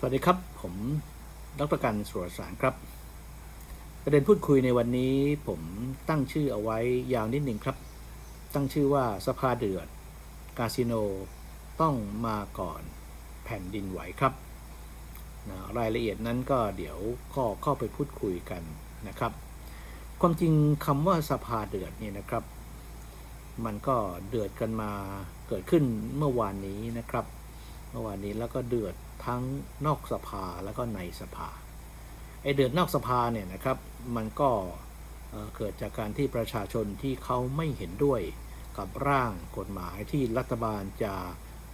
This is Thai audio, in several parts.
สวัสดีครับ ผมดรกันสุรสารครับ ประเด็นพูดคุยในวันนี้ผมตั้งชื่อเอาไว้ยาวนิดหนึ่งครับ ตั้งชื่อว่าสภาเดือดคาสิโนต้องมาก่อนแผ่นดินไหวครับนะรายละเอียดนั้นก็เดี๋ยวข้อเข้าไปพูดคุยกันนะครับ ความจริงคำว่าสภาเดือดเนี่ยนะครับ มันก็เดือดกันมาเกิดขึ้นเมื่อวานนี้นะครับ เมื่อวานนี้แล้วก็เดือดทั้งนอกสภาแล้วก็ในสภาไอเดือดนอกสภาเนี่ยนะครับ มันก็เกิดจากการที่ประชาชนที่เขาไม่เห็นด้วยกับร่างกฎหมายที่รัฐบาลจะ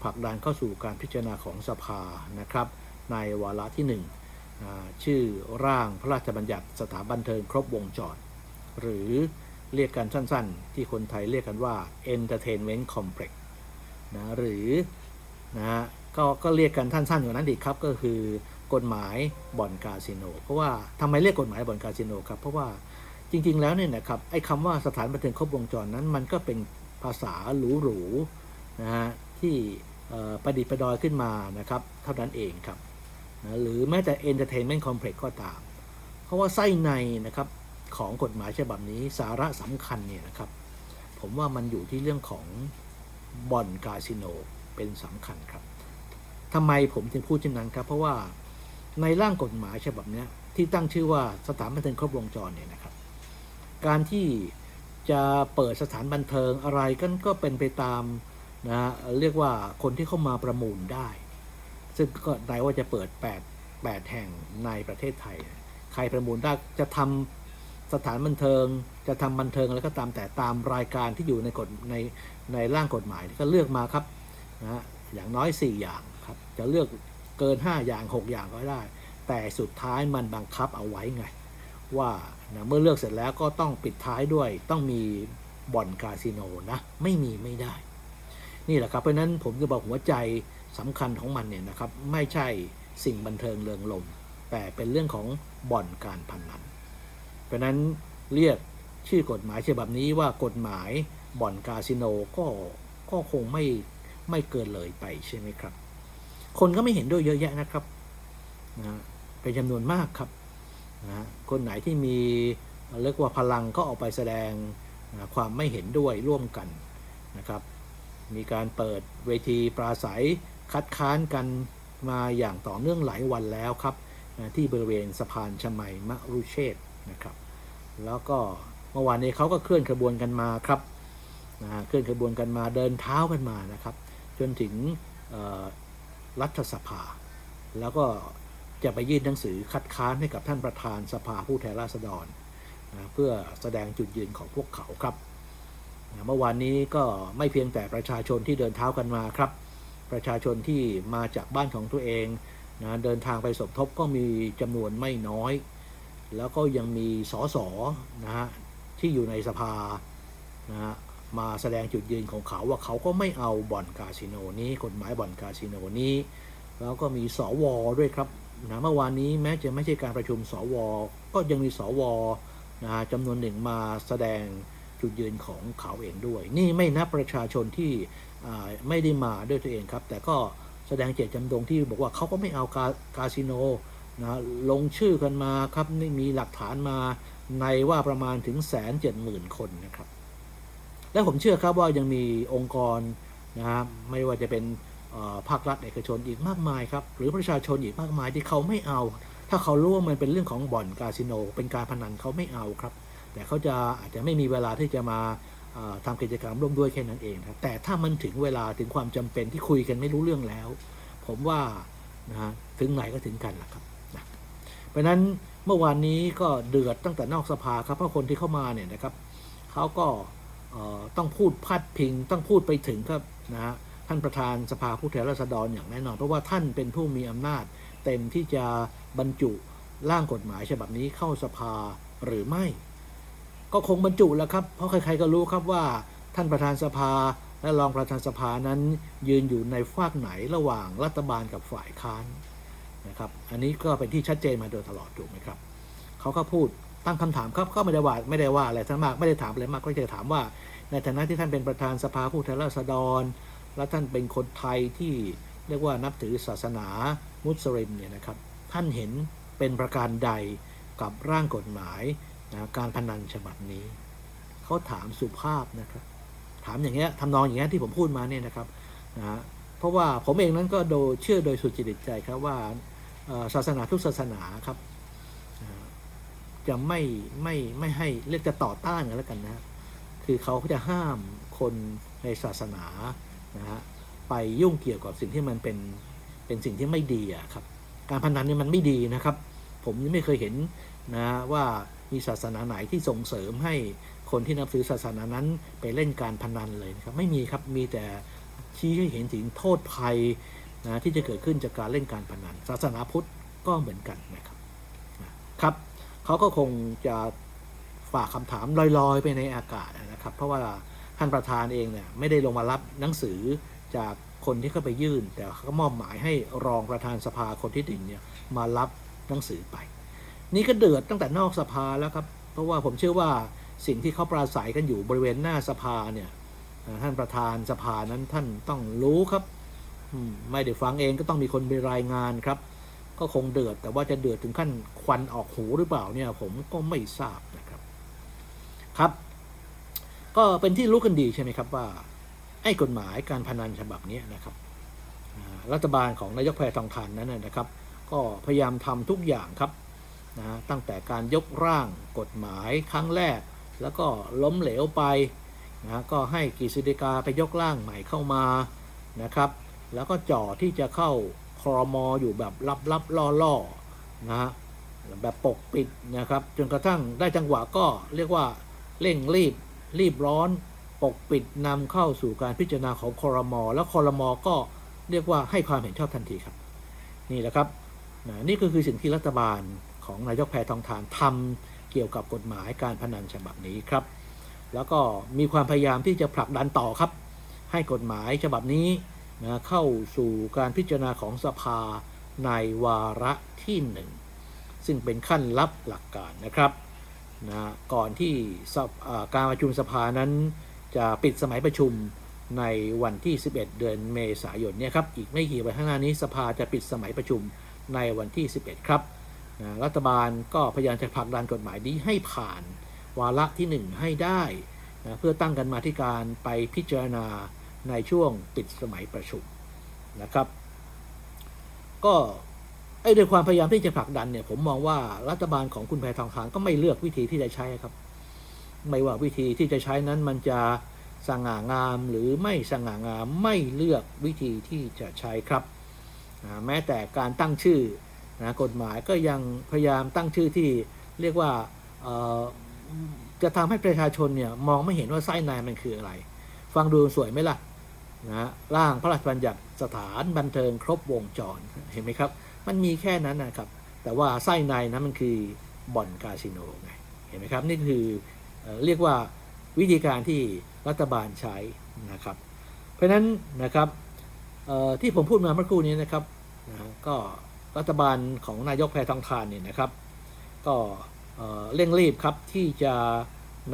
ผลักดันเข้าสู่การพิจารณาของสภานะครับ ในวาระที่หนึ่งชื่อร่างพระราชบัญญัติสถาบันเทิงครบวงจร หรือเรียกกันสั้นๆ ที่คนไทยเรียกกันว่า Entertainment Complex นะหรือนะ ก็ก็เรียกกันท่านสั้นกว่านั้นอีกครับ ก็คือกฎหมายบ่อนคาสิโนเพราะว่าทำไมเรียกกฎหมายบ่อนคาสิโนครับเพราะว่าจริง ๆ แล้วเนี่ยนะครับไอ้คำว่าสถานบันเทิงครบวงจรนั้น มันก็เป็นภาษาหรูๆนะฮะที่ประดิษฐ์ประดอยขึ้นมานะครับเท่านั้นเองครับนะหรือแม้แต่ Entertainment Complex ก็ตาม เพราะว่าไส้ในนะครับของกฎหมายฉบับนี้สาระสำคัญเนี่ยนะครับ ผมว่ามันอยู่ที่เรื่องของบ่อนคาสิโนเป็นสำคัญครับ ทำไมผมถึงพูดเช่นนั้นครับ เพราะว่าในร่างกฎหมายฉบับนี้ที่ตั้งชื่อว่าสถานบันเทิงครบวงจรเนี่ยนะครับ การที่จะเปิดสถานบันเทิงอะไรกันก็เป็นไปตามนะเรียกว่าคนที่เข้ามาประมูลได้ ซึ่งก็ได้ว่าจะเปิด 8 8 แห่งในประเทศไทย ใครประมูลได้จะทำสถานบันเทิงจะทำบันเทิงอะไรก็ตามแต่ตามรายการที่อยู่ในกฎในในร่างกฎหมายก็เลือกมาครับนะฮะอย่างน้อย 4 อย่าง ครับ จะเลือกเกิน 5 อย่าง 6 อย่างก็ได้ แต่สุดท้ายมันบังคับเอาไว้ไง ว่านะเมื่อเลือกเสร็จแล้วก็ต้องปิดท้ายด้วยต้องมีบ่อนคาสิโนนะ ไม่มีไม่ได้ นี่แหละครับ เพราะนั้นผมจะบอกหัวใจสำคัญของมันเนี่ยนะครับ ไม่ใช่สิ่งบันเทิงเริงลม แต่เป็นเรื่องของบ่อนการพนนัน เพราะฉะนั้นเรียกชื่อกฎหมายฉบับนี้ว่ากฎหมายบ่อนคาสิโนก็ก็คงไม่ไม่เกินเลยไปใช่ไหมครับ คนก็ไม่เห็นด้วยเยอะแยะนะครับนะเป็นจำนวนมากครับนะคนไหนที่มีเรียกว่าพลังก็ออกไปแสดงนะความไม่เห็นด้วยร่วมกันนะครับ มีการเปิดเวทีปราศัยคัดค้านกันมาอย่างต่อเนื่องหลายวันแล้วครับนะที่บริเวณสะพานชมัยมะรุเชษนะครับ แล้วก็เมื่อวานนี้เขาก็เคลื่อนขบวนกันมาครับนะเคลื่อนขบวนกันมาเดินเท้ากันมานะครับ จนถึง รัฐสภา แล้วก็จะไปยื่นหนังสือคัดค้านให้กับท่านประธานสภาผู้แทนราษฎรนะเพื่อแสดงจุดยืนของพวกเขาครับนะเมื่อวานนี้ก็ไม่เพียงแต่ประชาชนที่เดินเท้ากันมาครับ ประชาชนที่มาจากบ้านของตัวเองนะเดินทางไปสมทบก็มีจำนวนไม่น้อย แล้วก็ยังมีสสนะฮะที่อยู่ในสภานะฮะ มาแสดงจุดยืนของเขาว่าเขาก็ไม่เอาบ่อนคาสิโนนี้กฎหมายบ่อนคาสิโนนี้ แล้วก็มีสวด้วยครับนะเมื่อวานนี้แม้จะไม่ใช่การประชุมสว ก็ยังมีสวนะจำนวนหนึ่งมาแสดงจุดยืนของเขาเองด้วย นี่ไม่นับประชาชนที่ไม่ได้มาด้วยตัวเองครับ แต่ก็แสดงเจตจำนงที่บอกว่าเขาก็ไม่เอาคาคาสิโนนะลงชื่อกันมาครับนี่มีหลักฐานมาในว่าประมาณถึงแสนเจ็ดหมื่นคนนะครับ และผมเชื่อครับว่ายังมีองค์กรนะฮะไม่ว่าจะเป็นภาครัฐเอกชนอีกมากมายครับหรือประชาชนอีกมากมายที่เขาไม่เอา ถ้าเขารู้ว่ามันเป็นเรื่องของบ่อนคาสิโน เป็นการพนันเขาไม่เอาครับ แต่เขาจะอาจจะไม่มีเวลาที่จะมาเอ่อทำกิจกรรมร่วมด้วยแค่นั้นเองครับแต่ถ้ามันถึงเวลาถึงความจำเป็นที่คุยกันไม่รู้เรื่องแล้ว ผมว่านะฮะถึงไหนก็ถึงกันแหละครับเพราะฉะนั้นเมื่อวานนี้ก็เดือดตั้งแต่นอกสภาครับเพราะคนที่เข้ามาเนี่ยนะครับเขาก็ ต้องพูดพาดพิง ต้องพูดไปถึงครับนะฮะท่านประธานสภาผู้แทนราษฎรอย่างแน่นอน เพราะว่าท่านเป็นผู้มีอำนาจ เต็มที่จะบรรจุร่างกฎหมายฉบับนี้เข้าสภาหรือไม่ ก็คงบรรจุแล้วครับเพราะใครๆก็รู้ครับว่าท่านประธานสภาและรองประธานสภานั้นยืนอยู่ในฝากไหนระหว่างรัฐบาลกับฝ่ายค้านนะครับ อันนี้ก็เป็นที่ชัดเจนมาโดยตลอดถูกไหมครับ เขาก็พูด ตั้งคำถามครับก็ไม่ได้ว่าไม่ได้ว่าอะไรทั้งมากไม่ได้ถามอะไรมากก็จะถามว่า ในฐานะที่ท่านเป็นประธานสภาผู้แทนราษฎร และท่านเป็นคนไทยที่เรียกว่านับถือศาสนามุสลิมเนี่ยนะครับ ท่านเห็นเป็นประการใดกับร่างกฎหมายนะการพนันฉบับนี้เขาถามสุภาพนะครับ ถามอย่างเงี้ยทำนองอย่างเงี้ยที่ผมพูดมาเนี่ยนะครับนะเพราะว่าผมเองนั้นก็โดยเชื่อโดยสุจริตใจครับว่าศาสนาทุกศาสนาครับ จะไม่ไม่ไม่ให้เรียกจะต่อต้านกันแล้วกันนะ คือเขาจะห้ามคนในศาสนานะฮะไปยุ่งเกี่ยวกับสิ่งที่มันเป็นเป็นสิ่งที่ไม่ดีอะครับ การพนันเนี่ยมันไม่ดีนะครับ ผมยังไม่เคยเห็นนะว่ามีศาสนาไหนที่ส่งเสริมให้คนที่นับถือศาสนานั้นไปเล่นการพนันเลยนะครับ ไม่มีครับมีแต่ชี้ให้เห็นถึงโทษภัยนะที่จะเกิดขึ้นจากการเล่นการพนัน ศาสนาพุทธก็เหมือนกันนะครับครับ เขาก็คงจะฝากคำถามลอยๆ ไปในอากาศนะครับ เพราะว่าท่านประธานเองเนี่ยไม่ได้ลงมารับหนังสือจากคนที่เข้าไปยื่น แต่เขามอบหมายให้รองประธานสภาคนที่ดิ่งเนี่ยมารับหนังสือไป นี่ก็เดือดตั้งแต่นอกสภาแล้วครับเพราะว่าผมเชื่อว่าสิ่งที่เขาปราศัยกันอยู่บริเวณหน้าสภาเนี่ยท่านประธานสภานั้นท่านต้องรู้ครับ ไม่ได้ฟังเองก็ต้องมีคนไปรายงานครับ ก็คงเดือด แต่ว่าจะเดือดถึงขั้นควันออกหูหรือเปล่าเนี่ย ผมก็ไม่ทราบนะครับ ครับ ก็เป็นที่รู้กันดีใช่ไหมครับว่า ไอ้กฎหมายการพนันฉบับนี้นะครับรัฐบาลของนายกแพทองทานนั้นนะครับ ก็พยายามทำทุกอย่างครับนะตั้งแต่การยกร่างกฎหมายครั้งแรก แล้วก็ล้มเหลวไปนะก็ให้กฤษฎีกาไปยกร่างใหม่เข้ามานะครับ แล้วก็จ่อที่จะเข้า ครมออยู่แบบลับๆล่อๆนะฮะแบบปกปิดนะครับ จนกระทั่งได้จังหวะก็เรียกว่าเร่งรีบรีบร้อนปกปิดนำเข้าสู่การพิจารณาของคอรมอแล้วคอรมอก็เรียกว่าให้ความเห็นชอบทันทีครับ นี่แหละครับนะนี่ก็คือสิ่งที่รัฐบาลของนายกแพทองทานทำเกี่ยวกับกฎหมายการพนันฉบับนี้ครับ แล้วก็มีความพยายามที่จะผลักดันต่อครับ ให้กฎหมายฉบับนี้ นะเข้าสู่การพิจารณาของสภาในวาระที่หนึ่งซึ่งเป็นขั้นลับหลักการนะครับนะก่อนที่การประชุมสภานั้นจะปิดสมัยประชุมในวันที่ 11 เดือนเมษายนเนี่ยครับอีกไม่กี่วันข้างหน้านี้สภาจะปิดสมัยประชุมในวันที่ 11 ครับนะรัฐบาลก็พยายามจะผลักดันกฎหมายนี้ให้ผ่านวาระที่ 1 ให้ได้นะเพื่อตั้งกันมาที่การไปพิจารณา ในช่วงปิดสมัยประชุมนะครับ ก็ไอ้ด้วยความพยายามที่จะผลักดันเนี่ย ผมมองว่ารัฐบาลของคุณแพทองทานก็ไม่เลือกวิธีที่จะใช้ครับ ไม่ว่าวิธีที่จะใช้นั้นมันจะสง่างามหรือไม่สง่างามไม่เลือกวิธีที่จะใช้ครับแม้แต่การตั้งชื่อนะกฎหมายก็ยังพยายามตั้งชื่อที่เรียกว่าจะทำให้ประชาชนเนี่ยมองไม่เห็นว่าไส้ในมันคืออะไร ฟังดูสวยไหมล่ะ นะร่างพระราชบัญญัติสถานบันเทิงครบวงจรเห็นไหมครับ มันมีแค่นั้นนะครับ แต่ว่าไส้ในนั้นมันคือบ่อนคาสิโนไงเห็นไหมครับ นี่คือเรียกว่าวิธีการที่รัฐบาลใช้นะครับ เพราะฉะนั้นนะครับที่ผมพูดมาเมื่อครู่นี้นะครับนะก็รัฐบาลของนายกแพทองทานเนี่ยนะครับ ก็เอ่อเร่งรีบครับที่จะ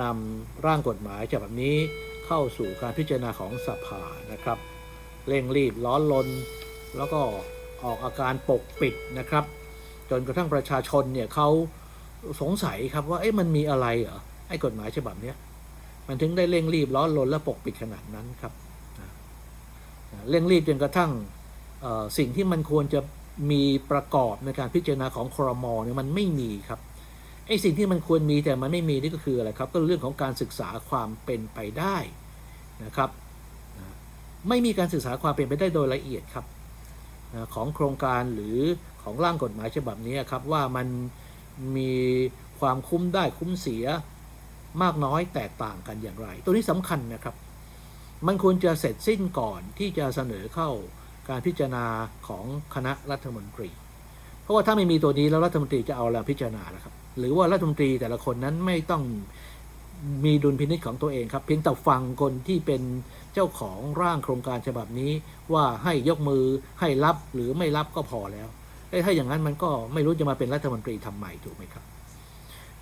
นำร่างกฎหมายฉบับนี้ เข้าสู่การพิจารณาของสภานะครับ เร่งรีบร้อนลน แล้วก็ออกอาการปกปิดนะครับ จนกระทั่งประชาชนเนี่ยเขาสงสัยครับว่าเอ๊ะมันมีอะไรเหรอไอ้กฎหมายฉบับเนี้ยมันถึงได้เร่งรีบร้อนรนและปกปิดขนาดนั้นครับเร่งรีบจนกระทั่งสิ่งที่มันควรจะมีประกอบในการพิจารณาของครมเนี่ยมันไม่มีครับไอ้สิ่งที่มันควรมีแต่มันไม่มีนี่ก็คืออะไรครับ ก็เรื่องของการศึกษาความเป็นไปได้ นะครับไม่มีการศึกษาความเป็นไปได้โดยละเอียดครับของโครงการหรือของร่างกฎหมายฉบับนี้ครับว่ามันมีความคุ้มได้คุ้มเสียมากน้อยแตกต่างกันอย่างไร ตัวนี้สำคัญนะครับ มันควรจะเสร็จสิ้นก่อนที่จะเสนอเข้าการพิจารณาของคณะรัฐมนตรี เพราะว่าถ้าไม่มีตัวนี้แล้วรัฐมนตรีจะเอาอะไรพิจารณาล่ะครับ หรือว่ารัฐมนตรีแต่ละคนนั้นไม่ต้อง มีดุลพินิจของตัวเองครับ เพียงแต่ฟังคนที่เป็นเจ้าของร่างโครงการฉบับนี้ ว่าให้ยกมือให้รับหรือไม่รับก็พอแล้วถ้าอย่างนั้นมันก็ไม่รู้จะมาเป็นรัฐมนตรีทำไมถูกไหมครับ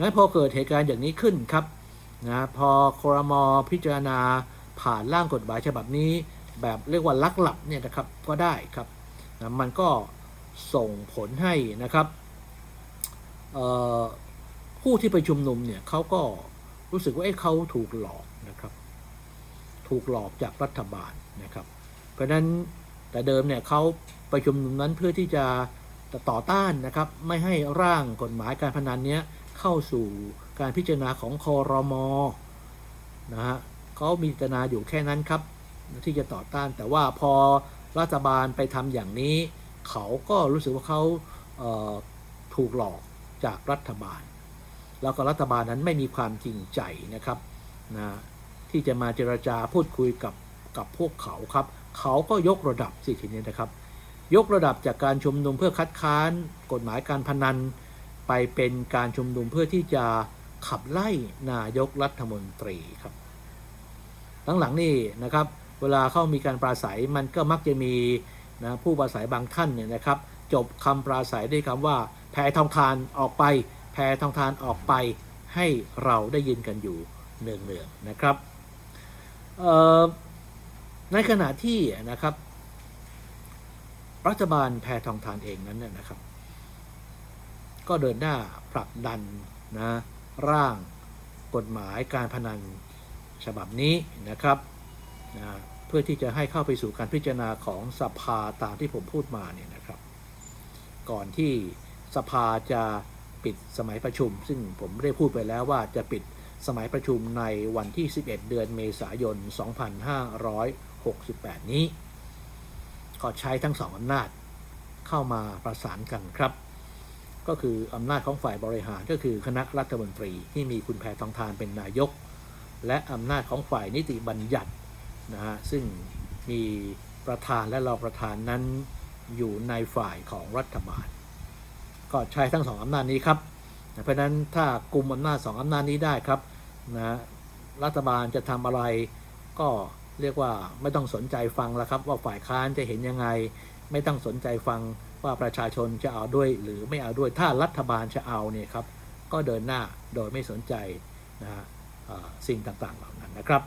งั้นพอเกิดเหตุการณ์อย่างนี้ขึ้นครับนะพอครมพิจารณาผ่านร่างกฎหมายฉบับนี้ แบบเรียกว่าลักหลับเนี่ยนะครับก็ได้ครับนะมันก็ส่งผลให้นะครับผู้ที่ไปชุมนุมเนี่ยเขาก็ รู้สึกว่าเอ๊ะเขาถูกหลอกนะครับ ถูกหลอกจากรัฐบาลนะครับ เพราะฉะนั้นแต่เดิมเนี่ยเขาไปชุมนุมนั้นเพื่อที่จะต่อต้านนะครับ ไม่ให้ร่างกฎหมายการพนันเนี้ยเข้าสู่การพิจารณาของคอรมอนะฮะเขามีจตนาอยู่แค่นั้นครับ ที่จะต่อต้านแต่ว่าพอรัฐบาลไปทำอย่างนี้ เขาก็รู้สึกว่าเขาเถูกหลอกจากรัฐบาล แล้วก็รัฐบาลนั้นไม่มีความจริงใจนะครับนะที่จะมาเจรจาพูดคุยกับกับพวกเขาครับ เขาก็ยกระดับสิทีนี้นะครับ ยกระดับจากการชุมนุมเพื่อคัดค้าน กฎหมายการพนัน ไปเป็นการชุมนุมเพื่อที่จะขับไล่นายกรัฐมนตรีครับหลังๆนี่นะครับ เวลาเข้ามีการปราศัยมันก็มักจะมีนะผู้ปราศัยบางท่านเนี่ยนะครับ จบคำปราศัยด้วยคำว่าแพทองทานออกไป แพทองทานออกไปให้เราได้ยินกันอยู่เนืองๆนะครับในขณะที่นะครับ รัฐบาลแพทองทานเองนั้นเนี่ยนะครับ ก็เดินหน้าผลักดันนะร่างกฎหมายการพนันฉบับนี้นะครับนะเพื่อที่จะให้เข้าไปสู่การพิจารณาของสภาตามที่ผมพูดมาเนี่ยนะครับ ก่อนที่สภาจะ ปิดสมัยประชุม ซึ่งผมได้พูดไปแล้วว่าจะปิดสมัยประชุมในวันที่ 11 เดือนเมษายน 2568 นี้ ก็ใช้ทั้งสองอำนาจเข้ามาประสานกันครับ ก็คืออำนาจของฝ่ายบริหารก็คือคณะรัฐมนตรีที่มีคุณแพทองทานเป็นนายก และอำนาจของฝ่ายนิติบัญญัตินะฮะซึ่งมีประธานและรองประธานนั้นอยู่ในฝ่ายของรัฐบาล ก็ใช้ทั้งสองอำนาจนี้ครับ เพราะฉะนั้นถ้ากลุ่มอำนาจสองอำนาจนี้ได้ครับนะรัฐบาลจะทำอะไรก็เรียกว่าไม่ต้องสนใจฟังแล้วครับ ว่าฝ่ายค้านจะเห็นยังไง ไม่ต้องสนใจฟังว่าประชาชนจะเอาด้วยหรือไม่เอาด้วยถ้ารัฐบาลจะเอาเนี่ยครับ ก็เดินหน้าโดยไม่สนใจนะฮะเอ่อสิ่งต่างๆเหล่านั้นนะครับ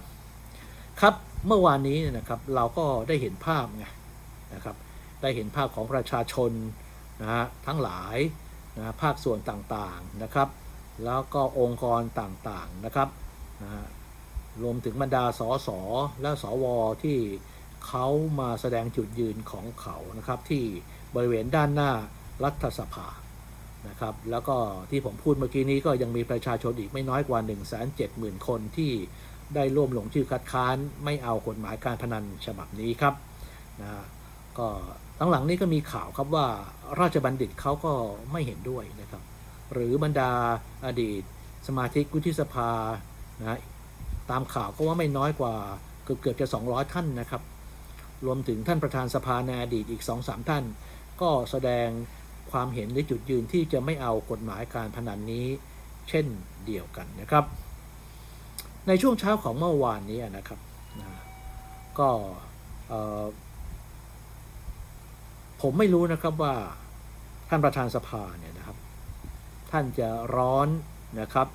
ครับเมื่อวานนี้นะครับเราก็ได้เห็นภาพไงนะครับได้เห็นภาพของประชาชน นะฮะทั้งหลายนะภาคส่วนต่างๆนะครับ แล้วก็องค์กรต่างๆนะครับนะฮะรวมถึงบรรดาสสและสวที่เขามาแสดงจุดยืนของเขานะครับ ที่บริเวณด้านหน้ารัฐสภานะครับ แล้วก็ที่ผมพูดเมื่อกี้นี้ก็ยังมีประชาชนอีกไม่น้อยกว่า 1 7 0 0 0 0 คนที่ได้ร่วมลงชื่อคัดค้าน ไม่เอากฎหมายการพนันฉบับนี้ครับนะฮะก็ หลังๆนี้ก็มีข่าวครับว่าราชบัณฑิตเขาก็ไม่เห็นด้วยนะครับ หรือบรรดาอดีต สมาชิกวุฒิสภานะตามข่าวก็ว่าไม่น้อยกว่าเกือบเกือบจะ 200 ท่านนะครับ รวมถึงท่านประธานสภาในอดีตอีก 2-3 ท่าน ก็แสดงความเห็นในจุดยืนที่จะไม่เอากฎหมายการพนันนี้ เช่นเดียวกันนะครับ ในช่วงเช้าของเมื่อวานนี้นะครับนะก็เอ่อ ผมไม่รู้นะครับว่าท่านประธานสภาเนี่ยนะครับ ท่านจะร้อนนะครับ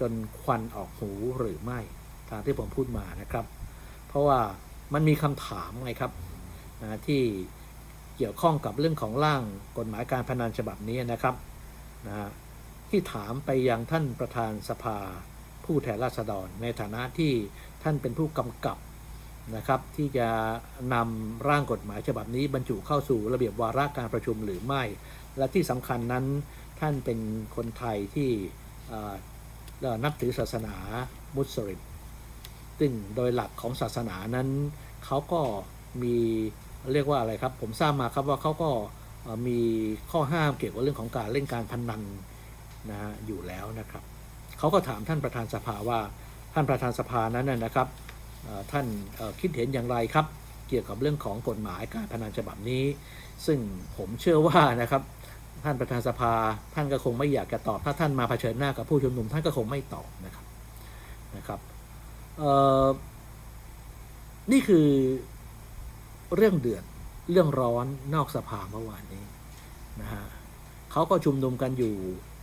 จนควันออกหูหรือไม่ตามที่ผมพูดมานะครับ เพราะว่ามันมีคำถามไงครับนะที่เกี่ยวข้องกับเรื่องของร่างกฎหมายการพนันฉบับนี้นะครับนะที่ถามไปยังท่านประธานสภาผู้แทนราษฎร ในฐานะที่ท่านเป็นผู้กำกับ นะครับที่จะนำร่างกฎหมายฉบับนี้บรรจุเข้าสู่ระเบียบวาระการประชุมหรือไม่ และที่สำคัญนั้นท่านเป็นคนไทยที่นับถือศาสนามุสลิมซึ่งโดยหลักของศาสนานั้นเขาก็มีเรียกว่าอะไรครับ ผมทราบมาครับว่าเขาก็มีข้อห้ามเกี่ยวกับเรื่องของการเล่นการพนันนะฮะอยู่แล้วนะครับเขาก็ถามท่านประธานสภาว่าท่านประธานสภานั้นนะครับ ท่านคิดเห็นอย่างไรครับ เกี่ยวกับเรื่องของกฎหมายการพนันฉบับนี้ ซึ่งผมเชื่อว่านะครับท่านประธานสภาท่านก็คงไม่อยากจะตอบ ถ้าท่านมาเผชิญหน้ากับผู้ชุมนุมท่านก็คงไม่ตอบนะครับนะครับนี่คือเรื่องเดือดเรื่องร้อนนอกสภาเมื่อวานนี้นะฮะเขาก็ชุมนุมกันอยู่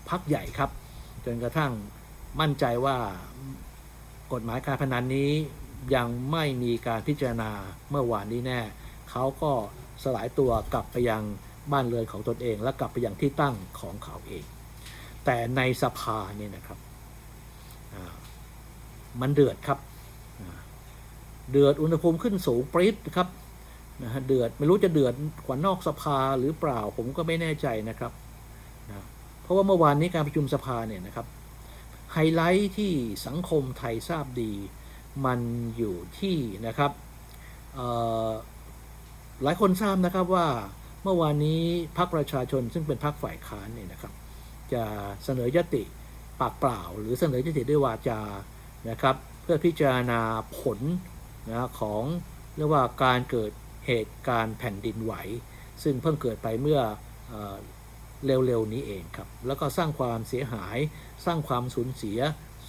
พักใหญ่ครับ จนกระทั่งมั่นใจว่ากฎหมายการพนันนี้ ยังไม่มีการพิจารณาเมื่อวานนี้แน่ เขาก็สลายตัวกลับไปยังบ้านเรือนของตนเอง และกลับไปยังที่ตั้งของเขาเอง แต่ในสภาเนี่ยนะครับมันเดือดครับ เดือดอุณหภูมิขึ้นสูงปรี๊ดครับนะฮะเดือดไม่รู้จะเดือดกว่านอกสภาหรือเปล่าผมก็ไม่แน่ใจนะครับนะเพราะว่าเมื่อวานนี้การประชุมสภาเนี่ยนะครับไฮไลท์ที่สังคมไทยทราบดี มันอยู่ที่นะครับหลายคนทราบนะครับว่าเมื่อวานนี้พรรคประชาชนซึ่งเป็นพรรคฝ่ายค้านเนี่ยนะครับ จะเสนอยติปากเปล่า หรือเสนอยติด้วยวาจานะครับ เพื่อพิจารณาผลนะของเรียกว่าการเกิดเหตุการณ์แผ่นดินไหว ซึ่งเพิ่งเกิดไปเมื่อเอ่อเร็วๆนี้เองครับ แล้วก็สร้างความเสียหาย สร้างความสูญเสีย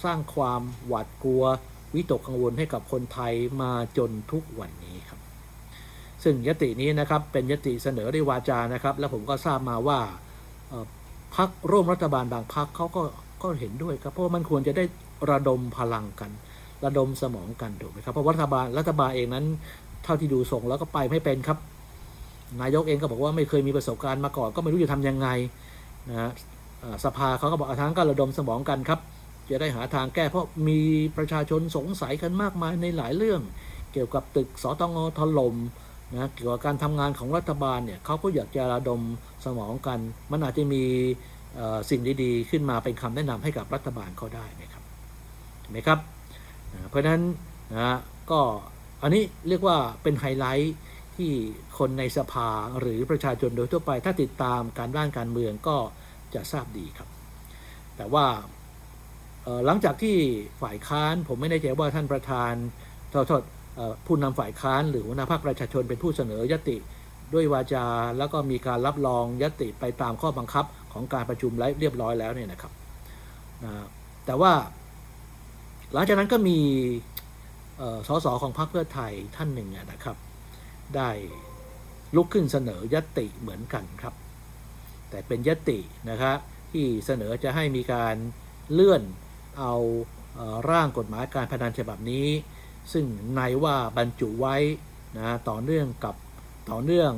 สร้างความหวาดกลัว วิตกกังวลให้กับคนไทยมาจนทุกวันนี้ครับ ซึ่งยตินี้นะครับเป็นยติเสนอด้วยวาจานะครับ แล้วผมก็ทราบมาว่าพรรคร่วมรัฐบาลบางพรรคเขาก็ก็เห็นด้วยครับเพราะมันควรจะได้ระดมพลังกัน ระดมสมองกันถูกไหมครับเพราะรัฐบาลรัฐบาลเองนั้น เท่าที่ดูส่งแล้วก็ไปไม่เป็นครับ นายกเองก็บอกว่าไม่เคยมีประสบการณ์มาก่อนก็ไม่รู้จะทำยังไงนะฮะสภาเขาก็บอกอาทั้งก็ระดมสมองกันครับ จะได้หาทางแก้เพราะมีประชาชนสงสัยกันมากมายในหลายเรื่อง เกี่ยวกับตึกสตงถล่มนะเกี่ยวกับการทำงานของรัฐบาลเนี่ยเขาก็อยากจะระดมสมองกัน มันอาจจะมีสิ่งดีๆ ขึ้นมาเป็นคำแนะนำให้กับรัฐบาลเขาได้นะครับเห็นไหมครับเพราะฉะนั้นนะก็อันนี้เรียกว่าเป็นไฮไลท์ที่คนในสภาหรือประชาชนโดยทั่วไป ถ้าติดตามการด้านการเมืองก็จะทราบดีครับ แต่ว่า หลังจากที่ฝ่ายค้าน ผมไม่แน่ใจว่าท่านประธานทษโทผู้นำฝ่ายค้าน หรือหัวหน้าพรรคประชาชนเป็นผู้เสนอยติ ด้วยวาจาแล้วก็มีการรับรองยติไปตามข้อบังคับของการประชุมเรียบร้อยแล้วเนี่ยนะครับแต่ว่า หลังจากนั้นก็มีเอ่อสสของพรรคเพื่อไทยท่านหนึ่งนะครับ ได้ลุกขึ้นเสนอยติเหมือนกันครับ แต่เป็นยตินะครับที่เสนอจะให้มีการเลื่อน เอาร่างกฎหมายการพนันฉบับนี้ ซึ่งในว่าบรรจุไว้นะต่อเนื่องกับต่อเนื่อง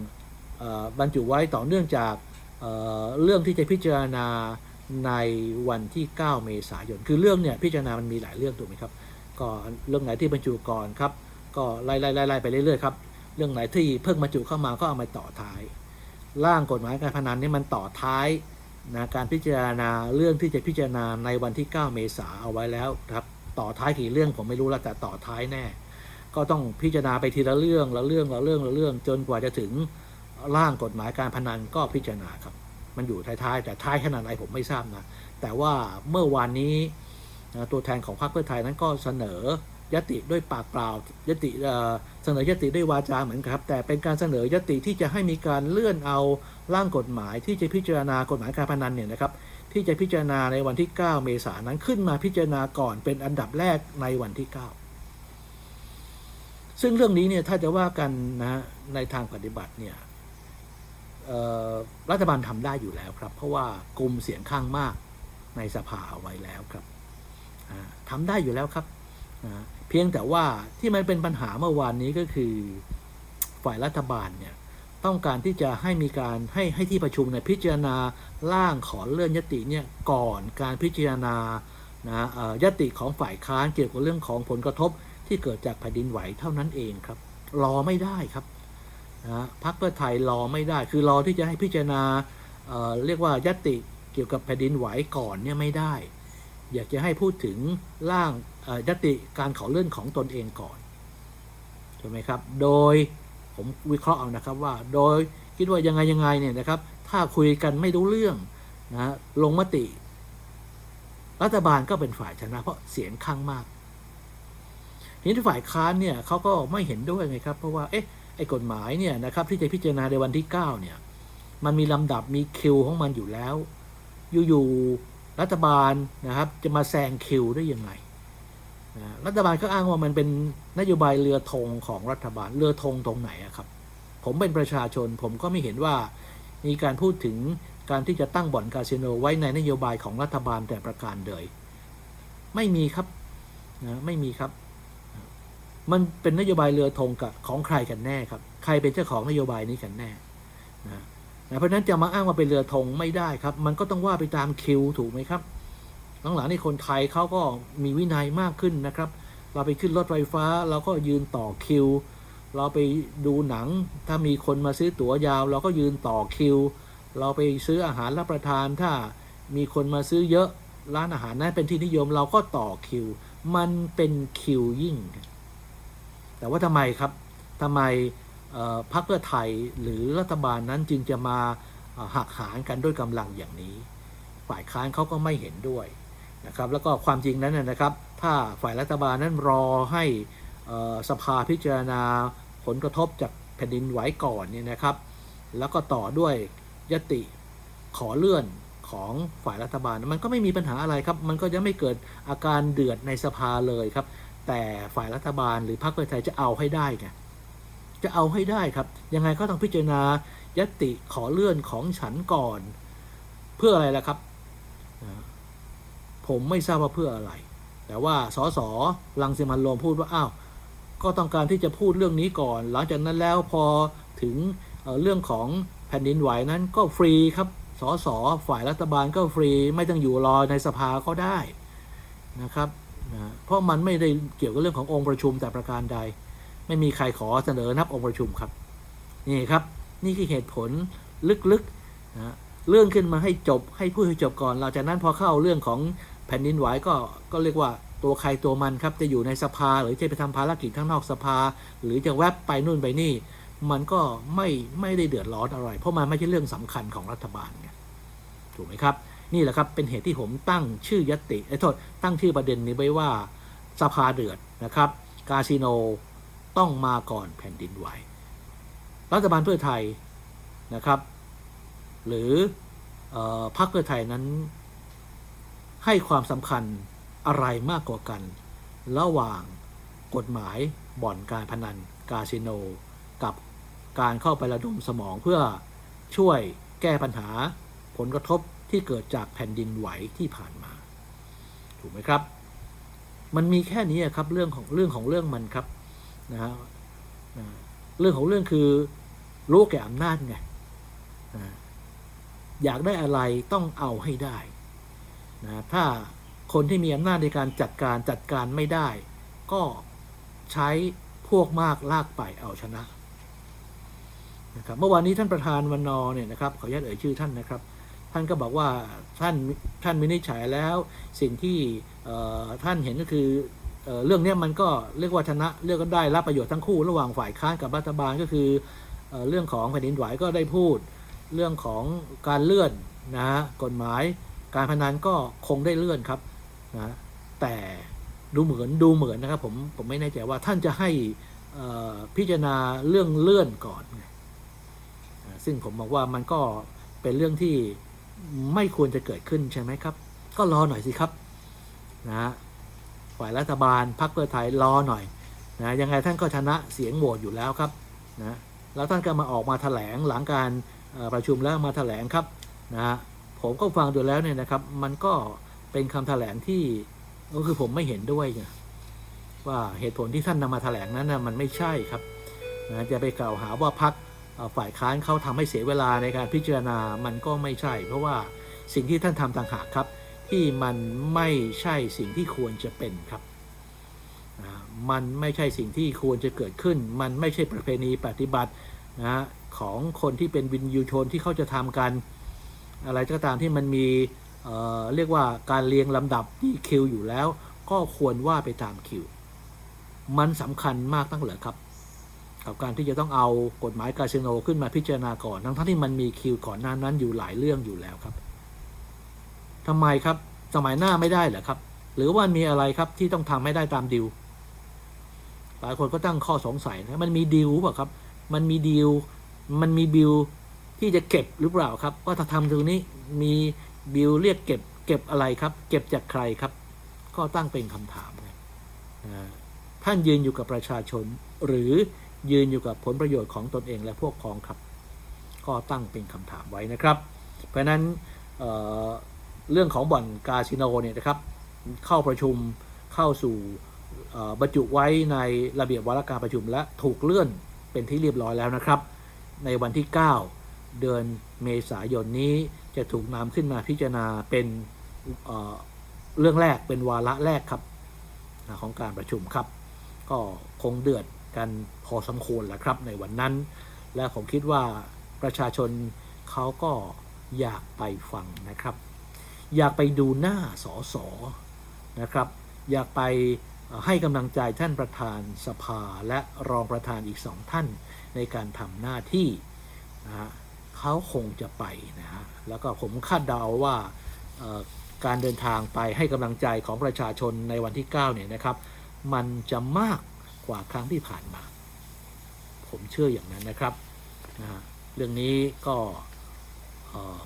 บรรจุไว้ต่อเนื่องจากเรื่องที่จะพิจารณาในวันที่ 9 เมษายน คือเรื่องเนี่ยพิจารณามันมีหลายเรื่องถูกไหมครับ ก็เรื่องไหนที่บรรจุก่อนครับ ก็ไล่ไล่ไล่ไล่ไปเรื่อยๆครับ เรื่องไหนที่เพิ่งบรรจุเข้ามาก็เอามาต่อท้าย ร่างกฎหมายการพนันนี่มันต่อท้าย นะการพิจารณาเรื่องที่จะพิจารณาในวันที่ 9 เมษาเอาไว้แล้วครับต่อท้ายกี่เรื่องผมไม่รู้ล้วแต่ต่อท้ายแน่ ก็ต้องพิจารณาไปทีละเรื่องละเรื่องละเรื่องละเรื่องจนกว่าจะถึงร่างกฎหมายการพนันก็พิจารณาครับ มันอยู่ท้ายๆแต่ท้ายขนาดไหนผมไม่ทราบนะแต่ว่าเมื่อวานนี้ตัวแทนของพรรคเพื่อไทยนั้นก็เสนอ ยติด้วยปากเปล่ายติเสนอยติด้วยวาจาเหมือนครับ แต่เป็นการเสนอยติที่จะให้มีการเลื่อนเอาร่างกฎหมาย ที่จะพิจารณากฎหมายการพนันเนี่ยนะครับ ที่จะพิจารณาในวันที่ 9 เมษายนนั้นขึ้นมาพิจารณาก่อนเป็นอันดับแรกในวันที่ 9 ซึ่งเรื่องนี้เนี่ยถ้าจะว่ากันนะในทางปฏิบัติเนี่ยรัฐบาลทำได้อยู่แล้วครับ เพราะว่ากลุ่มเสียงข้างมากในสภาเอาไว้แล้วครับอ่าทำได้อยู่แล้วครับ อ่าเพียงแต่ว่าที่มันเป็นปัญหาเมื่อวานนี้ก็คือฝ่ายรัฐบาลเนี่ยต้องการที่จะให้มีการให้ให้ที่ประชุมเนี่ยพิจารณาร่างขอเลื่อนยติเนี่ยก่อนการพิจารณานะยติของฝ่ายค้านเกี่ยวกับเรื่องของผลกระทบที่เกิดจากแผ่นดินไหวเท่านั้นเองครับ รอไม่ได้ครับนะพักเพื่อไทยรอไม่ได้ คือรอที่จะให้พิจารณาเเรียกว่ายติเกี่ยวกับแผ่นดินไหวก่อนเนี่ยไม่ได้ อยากจะให้พูดถึงร่าง ยติการขอเลื่อนของตนเองก่อนใช่ไหมครับ โดยผมวิเคราะห์เอานะครับว่า โดยคิดว่ายังไงยังไงเนี่ยนะครับ ถ้าคุยกันไม่รู้เรื่องนะลงมติ รัฐบาลก็เป็นฝ่ายชนะ เพราะเสียงข้างมากทีนี้ฝ่ายค้านเนี่ยเขาก็ไม่เห็นด้วยไงครับ เพราะว่าเอ๊ะไอ้กฎหมายเนี่ยนะครับที่จะพิจารณาในวันที่ 9 เนี่ย มันมีลำดับมีคิวของมันอยู่แล้ว อยู่ๆรัฐบาลนะครับ จะมาแซงคิวได้ยังไง นะรัฐบาลก็อ้างว่ามันเป็นนโยบายเรือธงของรัฐบาลเรือธงตรงไหนอะครับ ผมเป็นประชาชนผมก็ไม่เห็นว่ามีการพูดถึงการที่จะตั้งบ่อนคาสิโนไว้ในนโยบายของรัฐบาลแต่ประการใดไม่มีครับนะไม่มีครับ มันเป็นนโยบายเรือธงกับของใครกันแน่ครับ ใครเป็นเจ้าของนโยบายนี้กันแน่นะนะเพราะฉะนั้นจะมาอ้างว่าเป็นเรือธงไม่ได้ครับ มันก็ต้องว่าไปตามคิวถูกไหมครับ หลังๆนี่คนไทยเขาก็มีวินัยมากขึ้นนะครับ เราไปขึ้นรถไฟฟ้าเราก็ยืนต่อคิว เราไปดูหนัง ถ้ามีคนมาซื้อตั๋วยาว เราก็ยืนต่อคิว เราไปซื้ออาหารรับประทาน ถ้ามีคนมาซื้อเยอะร้านอาหารนั้นเป็นที่นิยมเราก็ต่อคิว มันเป็นคิวยิ่ง แต่ว่าทำไมครับทำไมพรรคเพื่อไทยหรือรัฐบาลนั้นจึงจะมาหักหารกันด้วยกำลังอย่างนี้ ฝ่ายค้านเขาก็ไม่เห็นด้วย นะครับแล้วก็ความจริงนั้นนะครับ ถ้าฝ่ายรัฐบาลนั้นรอให้สภาพิจารณาผลกระทบจากแผ่นดินไหวก่อนเนี่ยนะครับ แล้วก็ต่อด้วยยติขอเลื่อนของฝ่ายรัฐบาล มันก็ไม่มีปัญหาอะไรครับ มันก็จะไม่เกิดอาการเดือดในสภาเลยครับ แต่ฝ่ายรัฐบาลหรือพรรคเพื่อไทยจะเอาให้ได้ไงจะเอาให้ได้ครับ ยังไงก็ต้องพิจารณายติขอเลื่อนของฉันก่อน เพื่ออะไรล่ะครับ ผมไม่ทราบว่าเพื่ออะไร แต่ว่าสสลังสิมันโรมพูดว่าอ้าวก็ต้องการที่จะพูดเรื่องนี้ก่อน หลังจากนั้นแล้วพอถึงเเรื่องของแผ่นดินไหวนั้นก็ฟรีครับสสฝ่ายรัฐบาลก็ฟรีไม่ต้องอยู่รอในสภาก็ได้นะครับนะเพราะมันไม่ได้เกี่ยวกับเรื่องขององค์ประชุมแต่ประการใด ไม่มีใครขอเสนอนับองค์ประชุมครับนี่ครับ นี่คือเหตุผลลึกๆนะเรื่องขึ้นมาให้จบให้พูดให้จบก่อนหลังจากนั้นพอเข้าเรื่องของ แผ่นดินไหวก็ก็เรียกว่าตัวใครตัวมันครับจะอยู่ในสภาหรือจะไปทำภารกิจข้างนอกสภา หรือจะแวบไปนู่นไปนี่ มันก็ไม่ไม่ได้เดือดร้อนอะไร เพราะมันไม่ใช่เรื่องสำคัญของรัฐบาลไงถูกไหมครับ นี่แหละครับเป็นเหตุที่ผมตั้งชื่อยติไอ้โทษตั้งชื่อประเด็นนี้ไว้ว่าสภาเดือดนะครับคาสิโนต้องมาก่อนแผ่นดินไหว รัฐบาลเพื่อไทยนะครับ หรือออพรรคเพื่อไทยนั้น ให้ความสำคัญอะไรมากกว่ากัน ระหว่างกฎหมายบ่อนการพนันคาสิโน กับการเข้าไประดมสมองเพื่อช่วยแก้ปัญหาผลกระทบที่เกิดจากแผ่นดินไหวที่ผ่านมา ถูกไหมครับ มันมีแค่นี้ครับเรื่องของเรื่องของเรื่องมันครับนะฮะเรื่องของเรื่องคือรู้แก่อำนาจไงอยากได้อะไรต้องเอาให้ได้ นะถ้าคนที่มีอำนาจในการจัดการจัดการไม่ได้ ก็ใช้พวกมากลากไปเอาชนะนะครับเมื่อวานนี้ท่านประธานวันนอเนี่ยนะครับขออนุญาตเอ่ยชื่อท่านนะครับ ท่านก็บอกว่าท่านท่านวินิจฉัยแล้วสิ่งที่ท่านเห็นก็คือเอเรื่องนี้มันก็เรียกว่าชนะเรียกก็ได้รับประโยชน์ทั้งคู่ระหว่างฝ่ายค้านกับรัฐบาลก็คือเอ่อเรื่องของแผ่นดินไหวก็ได้พูด เรื่องของการเลื่อนนะฮะกฎหมาย การพนันก็คงได้เลื่อนครับนะแต่ดูเหมือนดูเหมือนนะครับผมผมไม่แน่ใจว่าท่านจะให้พิจารณาเรื่องเลื่อนก่อน ซึ่งผมบอกว่ามันก็เป็นเรื่องที่ไม่ควรจะเกิดขึ้นใช่ไหมครับ ก็รอหน่อยสิครับนะฝ่ายรัฐบาลพรรคเพื่อไทยรอหน่อยนะยังไงท่านก็ชนะเสียงโหวตอยู่แล้วครับนะแล้วท่านก็มาออกมาแถลงหลังการประชุมแล้วมาแถลงครับนะฮะ ผมก็ฟังดูแล้วเนี่ยนะครับ มันก็เป็นคำแถลงที่ก็คือผมไม่เห็นด้วยว่าเหตุผลที่ท่านนำมาแถลงนั้นนะมันไม่ใช่ครับนะจะไปกล่าวหาว่าพรรคฝ่ายค้านเขาทำให้เสียเวลาในการพิจารณามันก็ไม่ใช่ เพราะว่าสิ่งที่ท่านทำต่างหากครับ ที่มันไม่ใช่สิ่งที่ควรจะเป็นครับมันไม่ใช่สิ่งที่ควรจะเกิดขึ้น มันไม่ใช่ประเพณีปฏิบัตินะของคนที่เป็นวินยูชนที่เขาจะทำกัน อะไรก็ตามที่มันมีเเรียกว่าการเรียงลำดับที่คิวอยู่แล้ว ก็ควรว่าไปตามคิว มันสำคัญมากตั้งเหรอครับ กับการที่จะต้องเอากฎหมายคาสิโนขึ้นมาพิจารณาก่อน ทั้งที่มันมีคิวก่อนหน้านั้นอยู่หลายเรื่องอยู่แล้วครับทำไมครับสมัยหน้าไม่ได้เหรอครับ หรือว่ามีอะไรครับที่ต้องทำให้ได้ตามดิวหลายคนก็ตั้งข้อสงสัยนะมันมีดิวเปล่าครับ มันมีดิวมันมีบิล ที่จะเก็บหรือเปล่าครับ ว่าถ้าทำตรงนี้มีบิลเรียกเก็บเก็บอะไรครับ เก็บจากใครครับ ก็ตั้งเป็นคำถามนะท่านยืนอยู่กับประชาชน หรือยืนอยู่กับผลประโยชน์ของตนเองและพวกพ้องครับ ก็ตั้งเป็นคำถามไว้นะครับ เพราะนั้นเเรื่องของบ่อนคาสิโนเนี่ยนะครับเข้าประชุมเข้าสู่บรรจุไว้ในระเบียบวาระการประชุมและถูกเลื่อนเป็นที่เรียบร้อยแล้วนะครับ ในวันที่ 9 เดือนเมษายนนี้จะถูกนำขึ้นมาพิจารณาเป็นเเรื่องแรกเป็นวาระแรกครับของการประชุมครับ ก็คงเดือดกันพอสมควรแหละครับในวันนั้น และผมคิดว่าประชาชนเขาก็อยากไปฟังนะครับ อยากไปดูหน้าสอสอนะครับ อยากไปให้กำลังใจท่านประธานสภาและรองประธานอีกสองท่านในการทำหน้าที่นะฮะ เขาคงจะไปนะฮะแล้วก็ผมคาดเดาว่าการเดินทางไปให้กำลังใจของประชาชนในวันที่ 9 เนี่ยนะครับ มันจะมากกว่าครั้งที่ผ่านมา ผมเชื่ออย่างนั้นนะครับนะเรื่องนี้ก็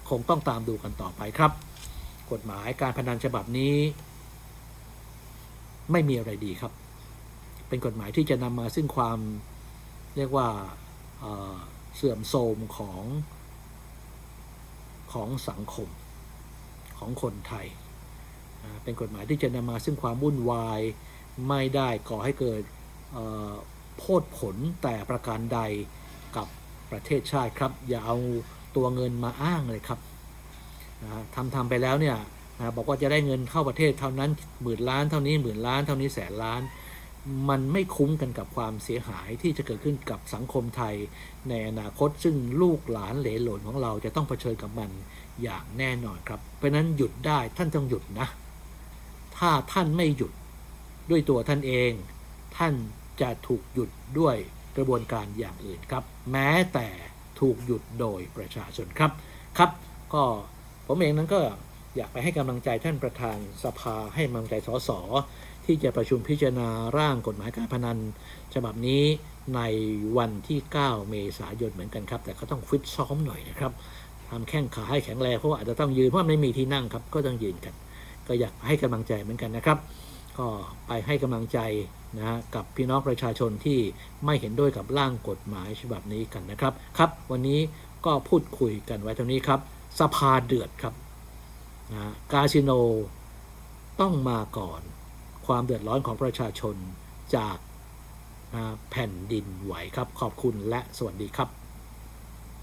คงต้องตามดูกันต่อไปครับ กฎหมายการพนันฉบับนี้ ไม่มีอะไรดีครับ เป็นกฎหมายที่จะนำมาซึ่งความเรียกว่าเเสื่อมโทรมของ ของสังคมของคนไทย เป็นกฎหมายที่จะนำมาซึ่งความวุ่นวายไม่ได้ก่อให้เกิดโทษผลแต่ประการใดกับประเทศชาติครับ อย่าเอาตัวเงินมาอ้างเลยครับทำทำไปแล้วเนี่ยบอกว่าจะได้เงินเข้าประเทศเท่านั้นหมื่นล้านเท่านี้หมื่นล้านเท่านี้แสนล้าน มันไม่คุ้มกันกับความเสียหายที่จะเกิดขึ้นกับสังคมไทย ในอนาคตซึ่งลูกหลานเหลนหลนของเราจะต้องเผชิญกับมันอย่างแน่นอนครับ เพราะฉะนั้นหยุดได้ท่านต้องหยุดนะ ถ้าท่านไม่หยุดด้วยตัวท่านเอง ท่านจะถูกหยุดด้วยกระบวนการอย่างอื่นครับ แม้แต่ถูกหยุดโดยประชาชนครับครับ ก็ผมเองนั้นก็อยากไปให้กำลังใจท่านประธานสภาให้กำลังใจสส ที่จะประชุมพิจารณาร่างกฎหมายการพนัน ฉบับนี้ในวันที่ 9 เมษายนเหมือนกันครับ แต่ก็ต้องฟิตซ้อมหน่อยนะครับทำแข้งขาให้แข็งแรงเพราะว่าอาจจะต้องยืนเพราะไม่มีที่นั่งครับก็ต้องยืนกัน ก็อยากให้กำลังใจเหมือนกันนะครับ ก็ไปให้กำลังใจนะกับพี่น้องประชาชนที่ไม่เห็นด้วยกับร่างกฎหมายฉบับนี้กันนะครับครับ วันนี้ก็พูดคุยกันไว้เท่านี้ครับ สภาเดือดครับนะกาสิโนต้องมาก่อน ความเดือดร้อนของประชาชนจากแผ่นดินไหวครับ ขอบคุณและสวัสดีครับ